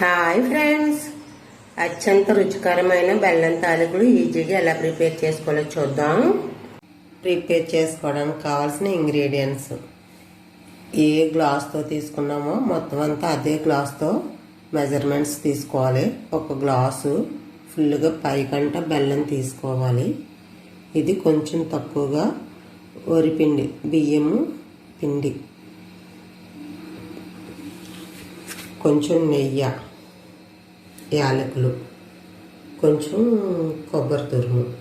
Hi friends అత్యంత రుచికరమైన బెల్లం తాలికలు ఈజీగా ఎలా ప్రిపేర్ చేసుకోవాలో చూద్దాం. ప్రిపేర్ చేసుకోవడానికి కావాల్సిన ఇంగ్రీడియంట్స్. ఏ గ్లాస్తో తీసుకున్నామో మొత్తం అంతా అదే గ్లాస్తో మెజర్మెంట్స్ తీసుకోవాలి. ఒక గ్లాసు ఫుల్గా పైకంట బెల్లం తీసుకోవాలి. ఇది కొంచెం తక్కువగా వరిపిండి బియ్యము పిండి. కొంచెం నెయ్యి. యాలకులు. కొంచెం కొబ్బరి తురుము.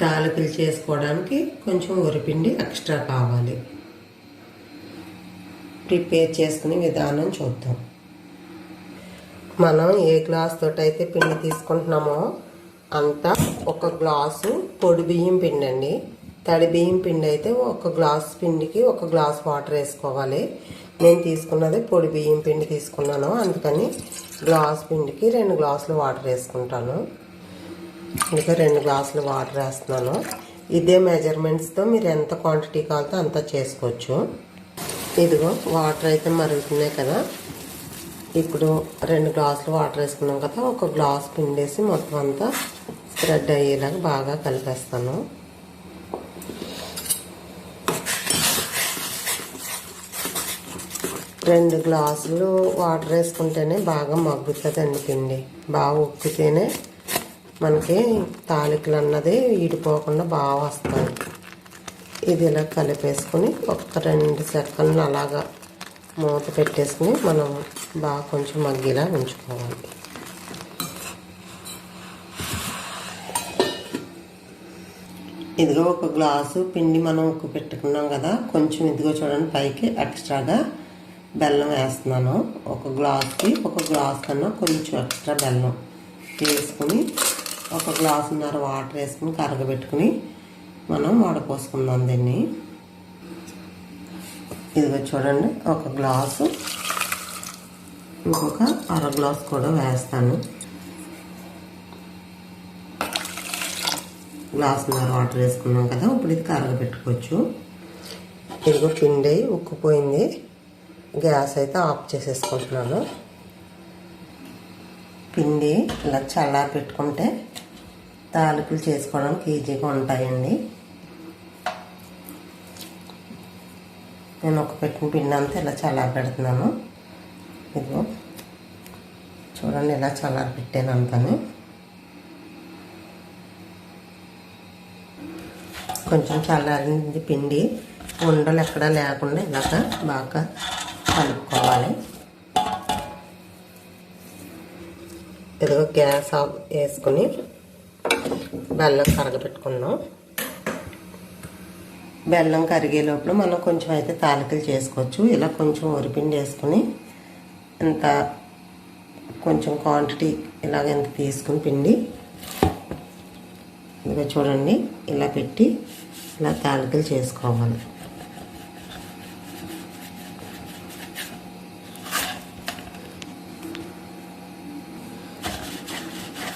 తాలకులు చేసుకోవడానికి కొంచెం వరిపిండి ఎక్స్ట్రా కావాలి. ప్రిపేర్ చేసుకునే విధానం చూద్దాం. మనం ఏ గ్లాస్ తోటి అయితే పిండి తీసుకుంటున్నామో అంతా ఒక గ్లాసు పొడి బియ్యం పిండి అండి తడి బియ్యం పిండి అయితే ఒక గ్లాస్ పిండికి ఒక గ్లాస్ వాటర్ వేసుకోవాలి. నేను తీసుకున్నది పొడి బియ్యం పిండి తీసుకున్నాను. అందుకని గ్లాస్ పిండికి రెండు గ్లాసులు వాటర్ వేసుకుంటాను. ఇంకా రెండు గ్లాసులు వాటర్ వేస్తున్నాను. ఇదే మెజర్మెంట్స్తో మీరు ఎంత క్వాంటిటీ కావాలో అంత చేసుకోవచ్చు. ఇదిగో వాటర్ అయితే మరుగుతున్నాయి కదా. ఇప్పుడు రెండు గ్లాసులు వాటర్ వేసుకున్నాం కదా ఒక గ్లాస్ పిండేసి మొత్తం అంతా స్ప్రెడ్ అయ్యేలాగా బాగా కలిపేస్తాను. రెండు గ్లాసులు వాటర్ వేసుకుంటేనే బాగా మగ్గుతుందండి పిండి. బాగా ఉక్కితేనే మనకి తాలికలు అన్నది ఈడిపోకుండా బాగా వస్తాయి. ఇది ఇలా కలిపేసుకుని ఒక రెండు సెకండ్లు అలాగా మూత పెట్టేసుకుని మనం బాగా కొంచెం మగ్గిలా ఉంచుకోవాలి. ఇదిగో ఒక గ్లాసు పిండి మనం ఉక్కు పెట్టుకున్నాం కదా కొంచెం ఇదిగో చూడండి పైకి ఎక్స్ట్రాగా బెల్లం వేస్తున్నాను. ఒక గ్లాస్కి ఒక గ్లాస్ కన్నా కొంచెం ఎక్స్ట్రా బెల్లం వేసుకుని ఒక గ్లాసున్నర వాటర్ వేసుకుని కరగబెట్టుకుని మనం వడపోసుకుందాం దీన్ని. ఇదిగో చూడండి ఒక గ్లాసు ఇంకొక అర గ్లాస్ కూడా వేస్తాను. గ్లాసున్నర వాటర్ వేసుకున్నాం కదా ఇప్పుడు ఇది కరగబెట్టుకోవచ్చు. ఇదిగో పిండి ఉక్కుపోయింది. గ్యాస్ అయితే ఆఫ్ చేసేసుకుంటున్నాను. పిండి ఇలా చల్లారి పెట్టుకుంటే తాలికలు చేసుకోవడానికి ఈజీగా ఉంటాయండి. నేను ఒక పెట్టిన పిండి అంతా ఇలా చల్లారి పెడుతున్నాను. ఇదిగో చూడండి ఇలా చల్లారి పెట్టాను అంతాను. కొంచెం చల్లారింది పిండి ఉండలు ఎక్కడా లేకుండా ఇలాగ బాగా కలుపుకోవాలి. ఇదిగో గ్యాస్ ఆఫ్ వేసుకుని బెల్లం కరగబెట్టుకున్నాం బెల్లం కరిగే లోపల మనం కొంచెం అయితే తాలికలు చేసుకోవచ్చు. ఇలా కొంచెం వరిపిండి వేసుకుని ఇంత కొంచెం క్వాంటిటీ ఇలాగ ఎంత తీసుకుని పిండి ఇదిగో చూడండి ఇలా పెట్టి ఇలా తాలికలు చేసుకోవాలి.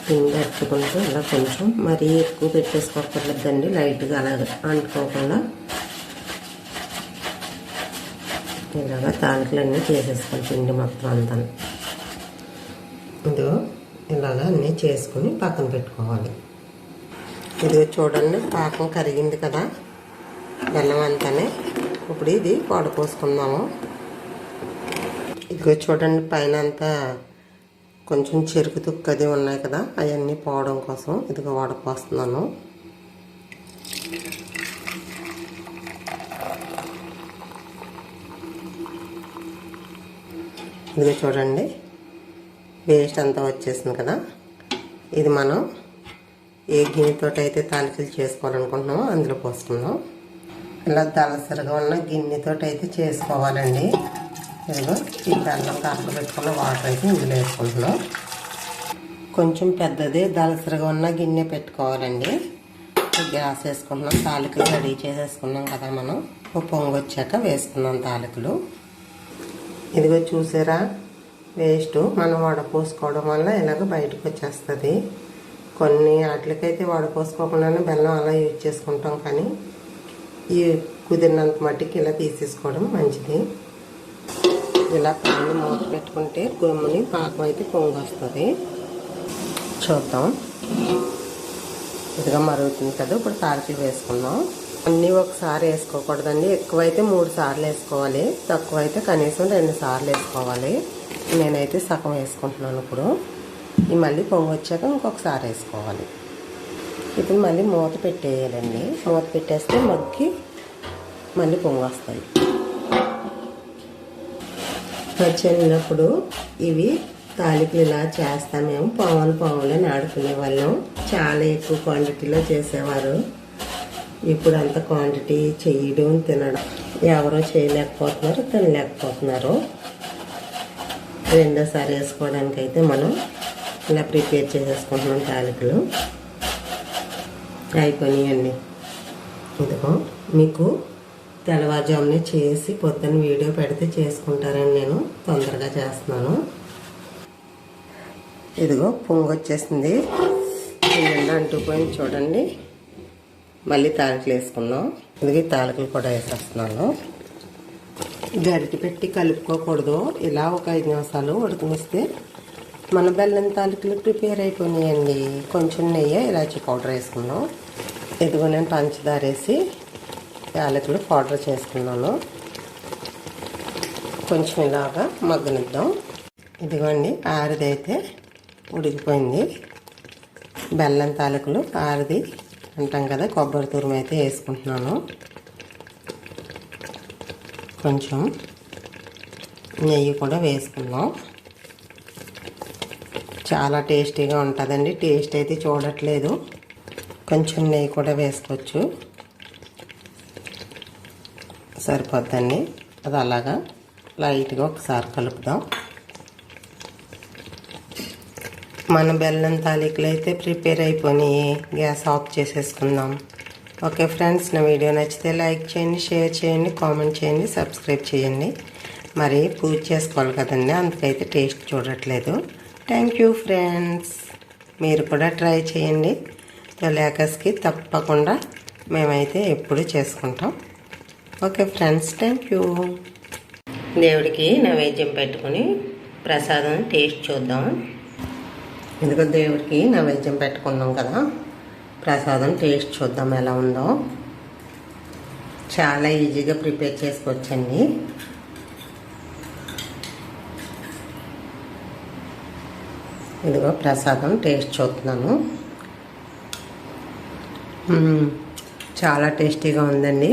పిండి అట్టుకుంటూ ఇలా కొంచెం మరీ ఎక్కువ పెట్టేసుకోకర్లేదండి లైట్గా అలాగే అంటుకోకుండా. ఇలాగా తాలికలన్నీ చేసేసుకోవాలి పిండి మొత్తం అంతా. ఇదిగో ఇలాగా అన్నీ చేసుకుని పక్కన పెట్టుకోవాలి. ఇదిగో చూడండి పాకం కరిగింది కదా బెల్లం అంతానే. ఇప్పుడు ఇది వడపోసుకుందాము ఇదిగో చూడండి పైన అంతా కొంచెం చెరుకు తుక్కు అది ఉన్నాయి కదా అవన్నీ పోవడం కోసం ఇదిగో వడపోస్తున్నాను. ఇదిగో చూడండి వేస్ట్ అంతా వచ్చేసింది కదా. ఇది మనం ఏ గిన్నెతో అయితే తాలికలు చేసుకోవాలనుకుంటున్నామో అందులో పోసుకుందాం ఇలా దళసరిగా ఉన్న గిన్నెతో అయితే చేసుకోవాలండి. నేను ఈ బెల్లం కాకలు పెట్టుకున్న వాటర్ అయితే ఇందులో వేసుకుంటున్నాం. కొంచెం పెద్దది దళసరిగా ఉన్న గిన్నె పెట్టుకోవాలండి. గ్యాస్ వేసుకుంటున్నాం తాలికలు రెడీ చేసేసుకున్నాం కదా మనం. పొంగు వచ్చాక వేసుకున్నాం తాలికలు. ఇదిగో చూసారా వేస్ట్. మనం వడపోసుకోవడం వల్ల ఇలాగ బయటకు వచ్చేస్తుంది. కొన్ని వాటికైతే వడపోసుకోకుండానే బెల్లం అలా యూజ్ చేసుకుంటాం కానీ ఈ కుదిరినంత మట్టికి ఇలా తీసేసుకోవడం మంచిది. ఇలా పాలు మూత పెట్టుకుంటే గుమ్మని పాకం అయితే పొంగొస్తుంది. చూద్దాం. ఇదిగా మరుగుతుంది కదా ఇప్పుడు తారకులు వేసుకుందాం. అన్నీ ఒకసారి వేసుకోకూడదండి. ఎక్కువైతే మూడు సార్లు వేసుకోవాలి. తక్కువ అయితే కనీసం రెండు సార్లు వేసుకోవాలి. నేనైతే సగం వేసుకుంటున్నాను ఇప్పుడు. ఈ మళ్ళీ పొంగొచ్చాక ఇంకొకసారి వేసుకోవాలి. ఇప్పుడు మళ్ళీ మూత పెట్టేయాలండి. మూత పెట్టేస్తే మగ్గి మళ్ళీ పొంగొస్తాయి. వస్తాయి ఇవి తాలికలు ఇలా చేస్తాం. మేము పావులు పావులు ఆడుకునే వాళ్ళం. చాలా ఎక్కువ క్వాంటిటీలో చేసేవారు. ఇప్పుడు అంత క్వాంటిటీ చేయడం తినడం. ఎవరో చేయలేకపోతున్నారు తినలేకపోతున్నారు. రెండోసారి వేసుకోవడానికి అయితే మనం ఇలా ప్రిపేర్ చేసేసుకుంటున్నాం తాలికలు అయిపోయినాయండి. ఇదిగో మీకు తెల్లవారుజామునే చేసి పొద్దున్న వీడియో పెడితే చేసుకుంటారని నేను తొందరగా చేస్తున్నాను. ఇదిగో పొంగు వచ్చేసింది నిండా చూడండి. మళ్ళీ తాలికలు వేసుకున్నాం ఇదిగో ఈ తాలికలు కూడా వేసేస్తున్నాను. గరిటె పెట్టి కలుపుకోకూడదు. ఇలా ఒక ఐదు నిమిషాలు ఉడకనిస్తే మన బెల్లం తాలికలు ప్రిపేర్ అయిపోయినాయండి. కొంచెం నెయ్యి ఇలాచి పౌడర్ వేసుకున్నాం ఇదిగో నేను పంచదార వేసి యాలకులు పౌడర్ చేసుకున్నాను. కొంచెం ఇలాగా మగ్గనిద్దాం. ఇదిగోండి ఆరిదైతే ఉడికిపోయింది. బెల్లం తాలకులు ఆరిది అంటాం కదా కొబ్బరి తురుము అయితే వేసుకుంటున్నాను. కొంచెం నెయ్యి కూడా వేసుకున్నాం చాలా టేస్టీగా ఉంటుందండి టేస్ట్ అయితే చూడట్లేదు. కొంచెం నెయ్యి కూడా వేసుకోవచ్చు. సరిపోద్దండి. అది అలాగా లైట్గా ఒకసారి కలుపుదాం. మన బెల్లం తాలికలు అయితే ప్రిపేర్ అయిపోయినాయి గ్యాస్ ఆఫ్ చేసేసుకుందాం. ఓకే ఫ్రెండ్స్ నా వీడియో నచ్చితే లైక్ చేయండి షేర్ చేయండి కామెంట్ చేయండి సబ్స్క్రైబ్ చేయండి. మరి పూజ చేసుకోవాలి కదండి అందుకైతే టేస్ట్ చూడట్లేదు. Thank you friends. మీరు కూడా ట్రై చేయండి. లేకస్కి తప్పకుండా మేమైతే ఎప్పుడు చేసుకుంటాం. ఓకే ఫ్రెండ్స్ థ్యాంక్ యూ దేవుడికి నైవేద్యం పెట్టుకుని ప్రసాదం టేస్ట్ చూద్దాం. ఎందుకంటే దేవుడికి నైవేద్యం పెట్టుకున్నాం కదా ప్రసాదం టేస్ట్ చూద్దాం ఎలా ఉందో. చాలా ఈజీగా ప్రిపేర్ చేసుకోవచ్చండి. ఇదిగో ప్రసాదం టేస్ట్ చూస్తున్నాను. చాలా టేస్టీగా ఉందండి.